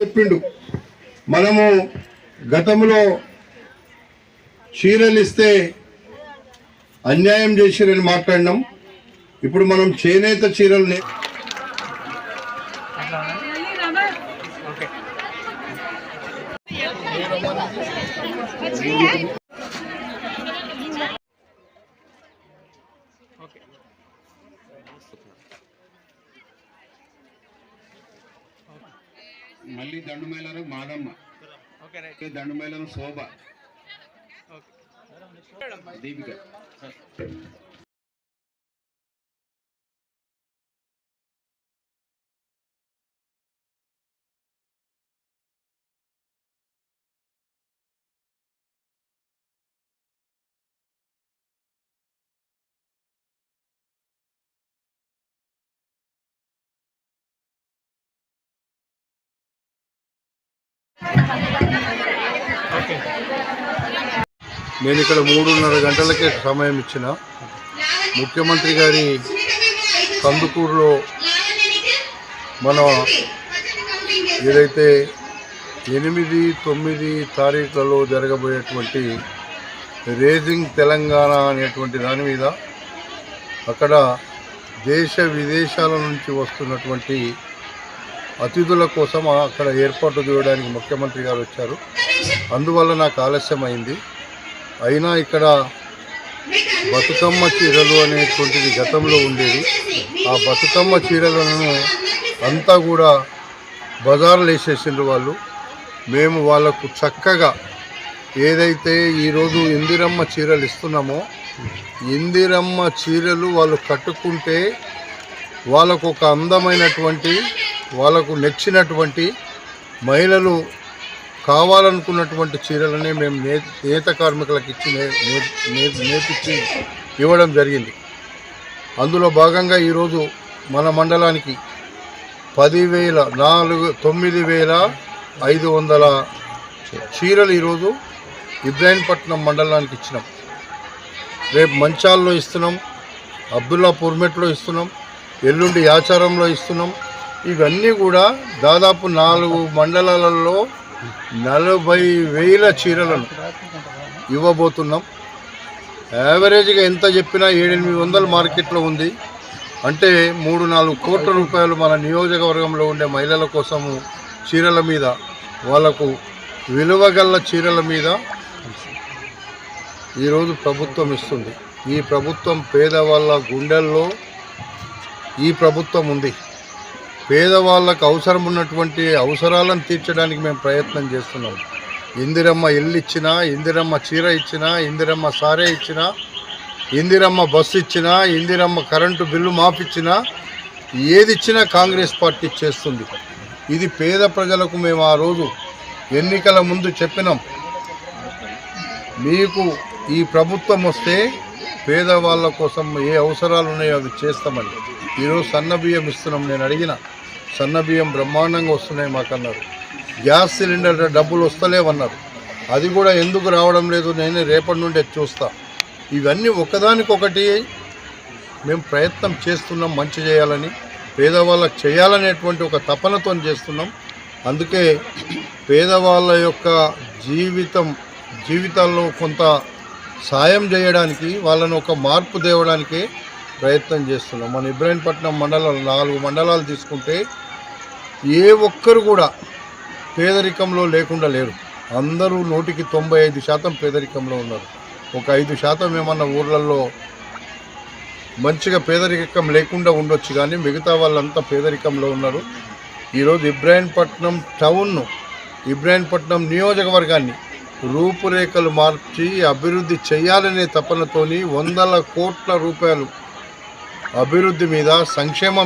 చెప్పిండు. మనము గతంలో చీరలు ఇస్తే అన్యాయం చేసిరని మాట్లాడినాం. ఇప్పుడు మనం చేనేత చీరల్ని మళ్ళీ దండుమేళను మాదమ్మ. దండుమేళను శోభ. దీపిక. నేను ఇక్కడ మూడున్నర గంటలకే సమయం ఇచ్చిన. ముఖ్యమంత్రి గారి కందుకూరులో మన ఏదైతే ఎనిమిది తొమ్మిది తారీఖులలో జరగబోయేటువంటి రేజింగ్ తెలంగాణ అనేటువంటి దాని మీద అక్కడ దేశ విదేశాల నుంచి వస్తున్నటువంటి అతిథుల కోసం అక్కడ ఏర్పాటు చేయడానికి ముఖ్యమంత్రి గారు వచ్చారు. అందువల్ల నాకు ఆలస్యం అయింది అయినా ఇక్కడ బతుకమ్మ చీరలు అనేటువంటిది గతంలో ఉండేది. ఆ బతుకమ్మ చీరలను అంతా కూడా బజార్లు వేసేసిండ్రు వాళ్ళు. మేము వాళ్ళకు చక్కగా ఏదైతే ఈరోజు ఇందిరమ్మ చీరలు ఇస్తున్నామో ఇందిరమ్మ చీరలు వాళ్ళు కట్టుకుంటే వాళ్ళకు ఒక అందమైనటువంటి వాళ్ళకు నచ్చినటువంటి మహిళలు కావాలనుకున్నటువంటి చీరలనే మేము నే నేత కార్మికులకు ఇచ్చి నే నేర్పించి ఇవ్వడం జరిగింది. అందులో భాగంగా ఈరోజు మన మండలానికి పదివేల నాలుగు తొమ్మిది వేల ఐదు వందల చీరలు ఈరోజు ఇబ్రాహీంపట్నం మండలానికి ఇచ్చినాం. రేపు మంచాల్లో ఇస్తున్నాం అబ్దుల్లాపూర్మెట్లో ఇస్తున్నాం ఎల్లుండి ఆచారంలో ఇస్తున్నాం ఇవన్నీ కూడా దాదాపు నాలుగు మండలాలలో నలభై వేల చీరలను ఇవ్వబోతున్నాం. యావరేజ్గా ఎంత చెప్పినా ఏడెనిమిది వందల మార్కెట్లో ఉంది. అంటే మూడు నాలుగు కోట్ల రూపాయలు మన నియోజకవర్గంలో ఉండే మహిళల కోసము చీరల మీద వాళ్ళకు విలువగల చీరల మీద ఈరోజు ప్రభుత్వం ఇస్తుంది. ఈ ప్రభుత్వం పేదవాళ్ళ గుండెల్లో ఈ ప్రభుత్వం ఉంది. పేదవాళ్ళకు అవసరం ఉన్నటువంటి అవసరాలను తీర్చడానికి మేము ప్రయత్నం చేస్తున్నాం. ఇందిరమ్మ ఇల్లు ఇచ్చినా ఇందిరమ్మ చీర ఇచ్చినా ఇందిరమ్మ సారే ఇచ్చినా ఇందిరమ్మ బస్సు ఇచ్చినా ఇందిరమ్మ కరెంటు బిల్లు మాపిచ్చినా ఏది ఇచ్చినా కాంగ్రెస్ పార్టీ చేస్తుంది. ఇది పేద ప్రజలకు మేము ఆ రోజు ఎన్నికల ముందు చెప్పినాం. మీకు ఈ ప్రభుత్వం వస్తే పేదవాళ్ళ కోసం ఏ అవసరాలు ఉన్నాయో అవి చేస్తామని. ఈరోజు సన్న బియ్యం ఇస్తున్నాం నేను అడిగిన. సన్న బియ్యం బ్రహ్మాండంగా వస్తున్నాయి మాకన్నారు. గ్యాస్ సిలిండర్ డబ్బులు వస్తలేవన్నారు. అది కూడా ఎందుకు రావడం లేదు? నేను రేపటి నుండి చూస్తా. ఇవన్నీ ఒకదానికొకటి మేము ప్రయత్నం చేస్తున్నాం మంచి చేయాలని. పేదవాళ్ళకి చేయాలనేటువంటి ఒక తపనతో చేస్తున్నాం. అందుకే పేదవాళ్ళ యొక్క జీవితం జీవితాల్లో కొంత సాయం చేయడానికి వాళ్ళను ఒక మార్పు తేవడానికి ప్రయత్నం చేస్తున్నాం. మన ఇబ్రాహీంపట్నం మండలం నాలుగు మండలాలు తీసుకుంటే ఏ ఒక్కరు కూడా పేదరికంలో లేకుండా లేరు. అందరూ నూటికి తొంభై ఐదు శాతం పేదరికంలో ఉన్నారు. ఒక ఐదు శాతం ఏమన్నా ఊర్లలో మంచిగా పేదరికం లేకుండా ఉండొచ్చు కానీ మిగతా వాళ్ళంతా పేదరికంలో ఉన్నారు. ఈరోజు ఇబ్రాహీంపట్నం టౌన్ను ఇబ్రాహీంపట్నం నియోజకవర్గాన్ని రూపురేఖలు మార్చి అభివృద్ధి చేయాలనే తపనతోని వందల కోట్ల రూపాయలు అభివృద్ధి మీద సంక్షేమం